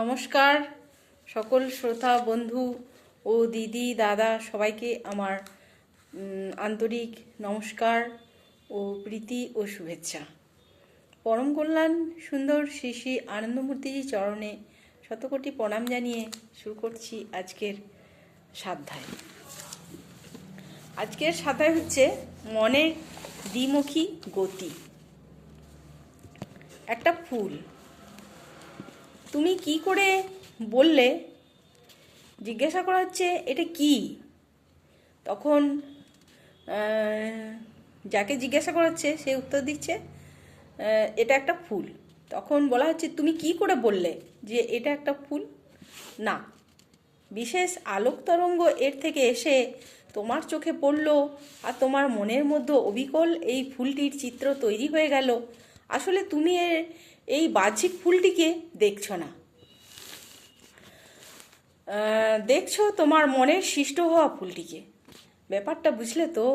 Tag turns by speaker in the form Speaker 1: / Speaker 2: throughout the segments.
Speaker 1: নমস্কার। সকল শ্রোতা, বন্ধু ও দিদি, দাদা সবাইকে আমার আন্তরিক নমস্কার ও প্রীতি ও শুভেচ্ছা। পরম কল্যাণ সুন্দর শ্রী শ্রী আনন্দমূর্তিজি চরণে শতকোটি প্রণাম জানিয়ে শুরু করছি আজকের সাধ্যায়। আজকের সাধ্যায় হচ্ছে মনের দ্বিমুখী গতি। একটা ফুল তুমি কি করে বললে? জিজ্ঞাসা করা হচ্ছে, এটা কি? তখন যাকে জিজ্ঞাসা করা হচ্ছে, সে উত্তর দিচ্ছে এটা একটা ফুল। তখন বলা হচ্ছে, তুমি কি করে বললে যে এটা একটা ফুল? না। বিশেষ আলোক তরঙ্গ এর থেকে এসে তোমার চোখে পড়ল আর তোমার মনের মধ্যে অবিকল এই ফুলটির চিত্র তৈরি হয়ে গেল। আসলে তুমি এই বাহ্যিক ফুলটিকে দেখছ না। দেখছ তোমার মনের সৃষ্ট হওয়া ফুলটিকে। ব্যাপারটা বুঝলে তো?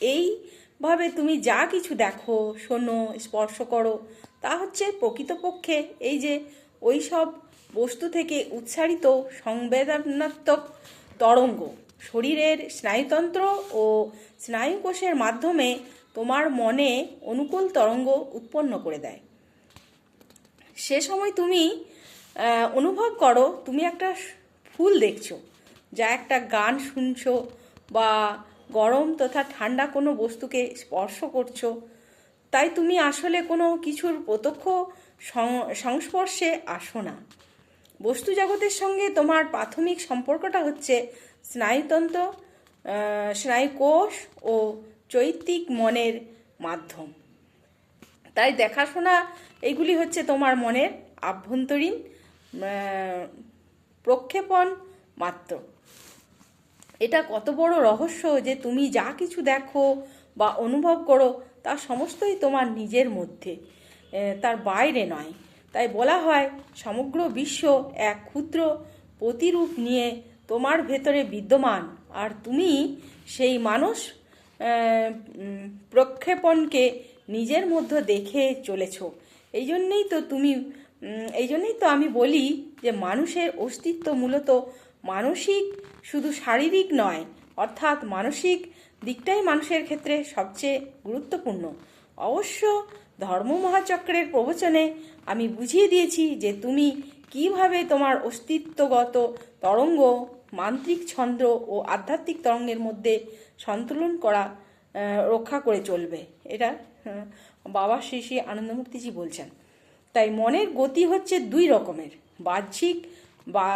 Speaker 1: এইভাবে তুমি যা কিছু দেখো, শোনো, স্পর্শ করো, তা হচ্ছে প্রকৃতপক্ষে এই যে ওই সব বস্তু থেকে উচ্চারিত সংবেদনাত্মক তরঙ্গ। শরীরের স্নায়ুতন্ত্র ও স্নায়ুকোষের মাধ্যমে তোমার মনে অনুকূল তরঙ্গ উৎপন্ন করে দেয়। সে সময় তুমি অনুভব করো, তুমি একটা ফুল দেখছ, যা একটা গান শুনছো বা গরম তথা ঠান্ডা কোনো বস্তুকে স্পর্শ করছ। তাই তুমি আসলে কোনো কিছুর প্রত্যক্ষ সংস্পর্শে আসো না। বস্তু জগতের সঙ্গে তোমার প্রাথমিক সম্পর্কটা হচ্ছে স্নায়ুতন্ত্র স্নায়ুকোষ ও চৈত্তিক মনের মাধ্যম। তাই দেখাশোনা, এগুলি হচ্ছে তোমার মনের আভ্যন্তরীণ প্রক্ষেপণ মাত্র। এটা কত বড় রহস্য যে তুমি যা কিছু দেখো বা অনুভব করো, তা সমস্তই তোমার নিজের মধ্যে তার বাইরে নয়। তাই বলা হয়, সমগ্র বিশ্ব এক ক্ষুদ্র প্রতিরূপ নিয়ে তোমার ভেতরে বিদ্যমান। আর তুমি সেই মানুষ প্রক্ষেপণকে নিজের মধ্যে দেখে চলেছ। এই জন্যেই তো তুমি এই জন্যেই তো আমি বলি যে মানুষের অস্তিত্ব মূলত মানসিক, শুধু শারীরিক নয়, অর্থাৎ মানসিক দিকটাই মানুষের ক্ষেত্রে সবচেয়ে গুরুত্বপূর্ণ। অবশ্য ধর্ম মহাচক্রের প্রবচনে আমি বুঝিয়ে দিয়েছি যে তুমি কীভাবে তোমার অস্তিত্বগত তরঙ্গ মান্ত্রিক ছন্দ ও আধ্যাত্মিক তরঙ্গের মধ্যে সন্তুলন করা রক্ষা করে চলবে। এটা বাবা শ্রী শ্রী আনন্দমূর্তিজি বলছেন। তাই মনের গতি হচ্ছে দুই রকমের, বাহ্যিক বা,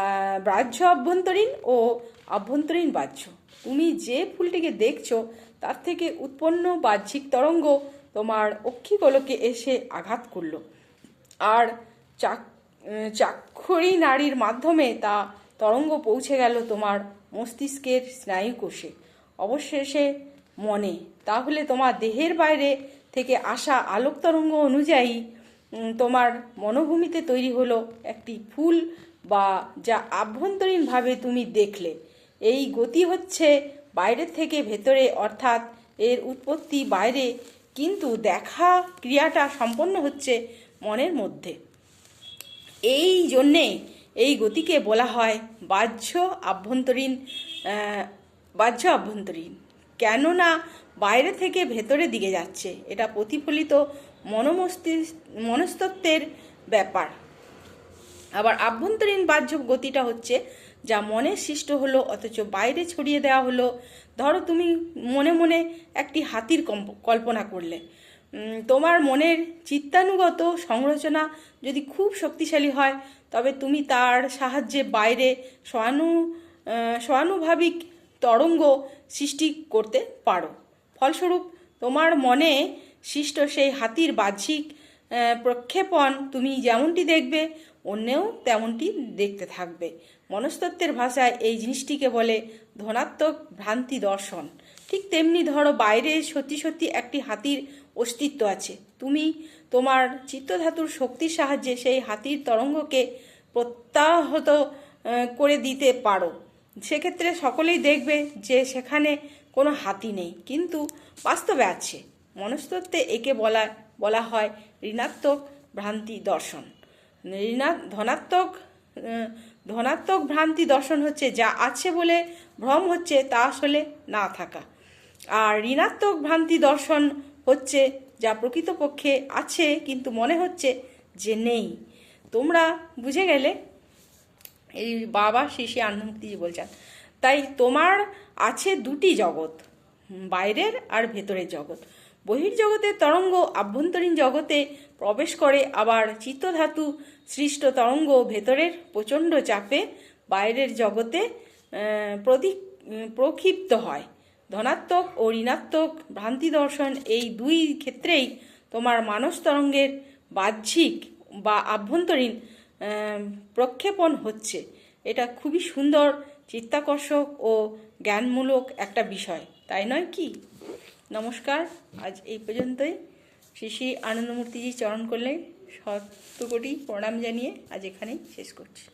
Speaker 1: বাহ্য অভ্যন্তরীণ ও আভ্যন্তরীণ বাহ্য। তুমি যে ফুলটিকে দেখছ, তার থেকে উৎপন্ন বাহ্যিক তরঙ্গ তোমার অক্ষিগোলকে এসে আঘাত করল। আর চাক চাক্ষুরী নারীর মাধ্যমে তা তরঙ্গ পৌঁছে গেল তোমার মস্তিষ্কের স্নায়ুকোষে। অবশেষে মনে। তাহলে তোমার দেহের বাইরে থেকে আসা আলোক তরঙ্গ অনুযায়ী তোমার মনোভূমিতে তৈরি হলো একটি ফুল বা যা আভ্যন্তরীণভাবে তুমি দেখলে। এই গতি হচ্ছে বাইরে থেকে ভেতরে, অর্থাৎ এর উৎপত্তি বাইরে। কিন্তু দেখা ক্রিয়াটা সম্পন্ন হচ্ছে মনের মধ্যে। এই জন্যে এই গতিকে বলা হয় বাহ্য আভ্যন্তরীণ বাহ্য আভ্যন্তরীণ। কেননা বাইরে থেকে ভেতরে দিকে যাচ্ছে, এটা প্রতিফলিত মনোমস্তিষ্ক, মনস্তত্ত্বের ব্যাপার। আবার আভ্যন্তরীণ বাহ্য গতিটা হচ্ছে, যা মনে সৃষ্ট হলো, অথচ বাইরে ছড়িয়ে দেওয়া হলো। ধরো তুমি মনে মনে একটি হাতির কল্পনা করলে। তোমার মনের চিত্তানুগত সংরচনা যদি খুব শক্তিশালী হয় তবে তুমি তার সাহায্যে বাইরে সহানু আহ, সহানুভাবিক তরঙ্গ সৃষ্টি করতে পারো। ফলস্বরূপ তোমার মনে সৃষ্ট সেই হাতির বাহ্যিক প্রক্ষেপণ তুমি যেমনটি দেখবে অন্যেও তেমনটি দেখতে থাকবে। মনস্তত্ত্বের ভাষায় এই জিনিসটিকে বলে ধনাত্মক ভ্রান্তি দর্শন। ঠিক তেমনি ধরো বাইরে সত্যি সত্যি একটি হাতির অস্তিত্ব আছে। তুমি তোমার চিত্তধাতুর শক্তির সাহায্যে সেই হাতির তরঙ্গকে প্রত্যাহত করে দিতে পারো। সেক্ষেত্রে সকলেই দেখবে যে সেখানে কোনো হাতি নেই। কিন্তু বাস্তবে আছে। মনস্তত্ত্বে একে বলা বলা হয় ঋণাত্মক ভ্রান্তি দর্শন। ঋণা, ধনাত্মক ধনাত্মক ভ্রান্তি দর্শন হচ্ছে যা আছে বলে ভ্রম হচ্ছে তা আসলে না থাকা। আর ঋণাত্মক ভ্রান্তি দর্শন হচ্ছে, যা প্রকৃতপক্ষে আছে কিন্তু মনে হচ্ছে যে নেই। তোমরা বুঝে গেলে? এই বাবা শিশি আনন্দমুক্তিজি বলছেন, তাই তোমার আছে দুটি জগৎ, বাইরের আর ভেতরের জগৎ। বহির্জগতের তরঙ্গ আভ্যন্তরীণ জগতে প্রবেশ করে আবার চিত্তধাতু সৃষ্ট তরঙ্গ ভেতরের প্রচণ্ড চাপে বাইরের জগতে প্রতি, প্রক্ষিপ্ত হয়। ধনাত্মক ও ঋণাত্মক ভ্রান্তি দর্শন এই দুই ক্ষেত্রেই তোমার মানস তরঙ্গের বাহ্যিক বা আভ্যন্তরীণ প্রক্ষেপণ হচ্ছে। এটা খুবই সুন্দর, চিত্তাকর্ষক ও জ্ঞানমূলক একটা বিষয়, তাই নয় কি? নমস্কার, আজ এই পর্যন্তই। শ্রী শ্রী আনন্দমূর্তিজি চরণ করলে শত কোটি প্রণাম জানিয়ে আজ এখানেই শেষ করছি।